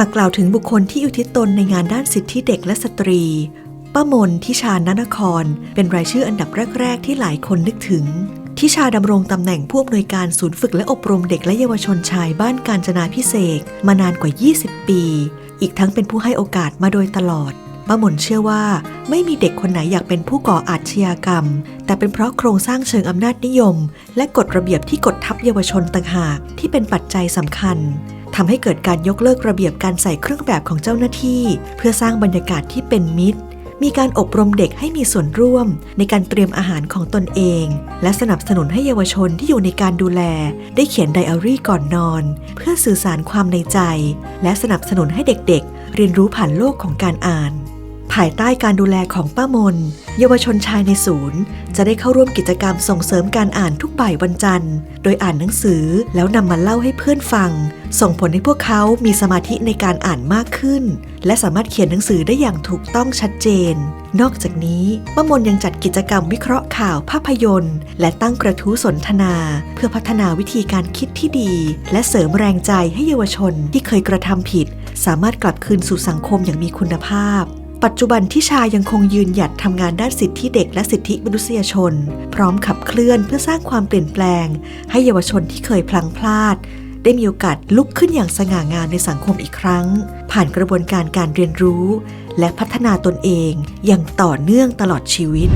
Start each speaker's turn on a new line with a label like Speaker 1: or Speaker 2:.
Speaker 1: หากกล่าวถึงบุคคลที่อุทิศตนในงานด้านสิทธิเด็กและสตรี ป้ามนทิชานนคร เป็นรายชื่ออันดับแรก ๆ ที่หลายคนนึกถึง ทิชาดำรงตำแหน่งผู้อำนวยการศูนย์ฝึกและอบรมเด็กและเยาวชนชายบ้านการจนาพิเศษมานานกว่า 20 ปี อีกทั้งเป็นผู้ให้โอกาสมาโดยตลอดป้ามนเชื่อว่าไม่มีเด็กคนไหนอยากเป็นผู้ก่ออาชญากรรม แต่เป็นเพราะโครงสร้างเชิงอำนาจนิยม และกฎระเบียบที่กดทับเยาวชนต่างหากที่เป็นปัจจัยสำคัญ ทำให้เกิดการยกเลิกระเบียบการใส่เครื่องแบบของเจ้าหน้าที่ เพื่อสร้างบรรยากาศที่เป็นมิตร มีการอบรมเด็กให้มีส่วนร่วม ในการเตรียมอาหารของตนเอง และสนับสนุนให้เยาวชนที่อยู่ในการดูแล ได้เขียนไดอารี่ก่อนนอน เพื่อสื่อสารความในใจ และสนับสนุนให้เด็กๆ เรียนรู้ผ่านโลกของการอ่าน ภายใต้การดูแลของป้ามน เยาวชนชายในศูนย์ จะได้เข้าร่วมกิจกรรมส่งเสริมการอ่านทุกบ่ายวันจันทร์ โดยอ่านหนังสือแล้วนำมาเล่าให้เพื่อนฟัง ส่งผลให้พวกเขามีสมาธิในการอ่านมากขึ้น และสามารถเขียนหนังสือได้อย่างถูกต้องชัดเจน นอกจากนี้ป้ามนยังจัดกิจกรรมวิเคราะห์ข่าวภาพยนตร์ และตั้งกระทู้สนทนา เพื่อพัฒนาวิธีการคิดที่ดี และเสริมแรงใจให้เยาวชนที่เคยกระทำผิด สามารถกลับคืนสู่สังคมอย่างมีคุณภาพ ปัจจุบันที่ชายังคงยืนหยัดทำงานด้านสิทธิเด็กและสิทธิมนุษยชน พร้อมขับเคลื่อนเพื่อสร้างความเปลี่ยนแปลง ให้เยาวชนที่เคยพลังพลาด ได้มีโอกาสลุกขึ้นอย่างสง่างามในสังคมอีกครั้ง ผ่านกระบวนการการเรียนรู้ และพัฒนาตนเองอย่างต่อเนื่องตลอดชีวิต